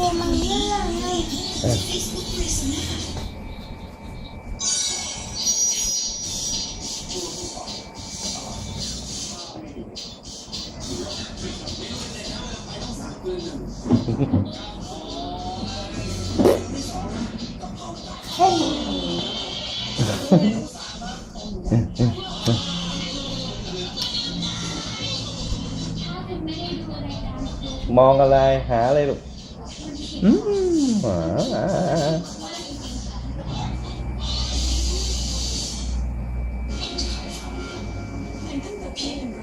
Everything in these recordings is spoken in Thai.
ตัวมันเลื่อนเลย เออมองอะไร หาอะไรลูก 음. 와.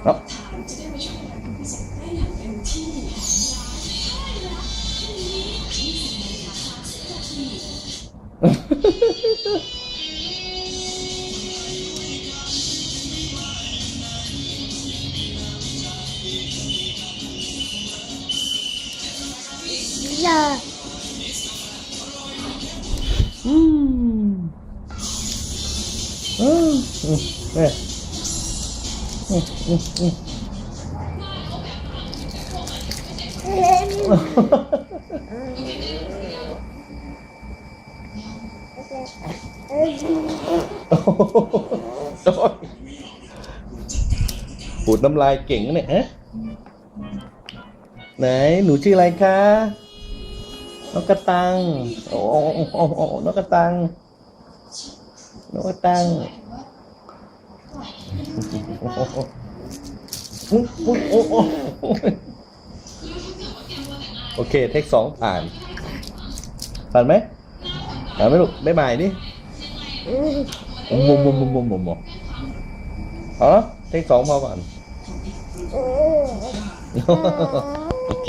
어? เอาอย่าอืมอืมอืมเนี่ยอืมอืมอืมเล่นเอ้ยโอ้โหปูดน้ำลายเก่งนะเนี่ยฮะไหน หนูชื่ออะไรคะ กกระตัง โอ้โอ้โอ้นกกระตัง นกกระตังโอ้โหโอเค เทคสองผ่าน ผ่านไหมผ่านไหมลูกบ๊ายบายดิมุมมุมมุมมุมมุมมุมอ๋อเทคสองพอก่อน โอเค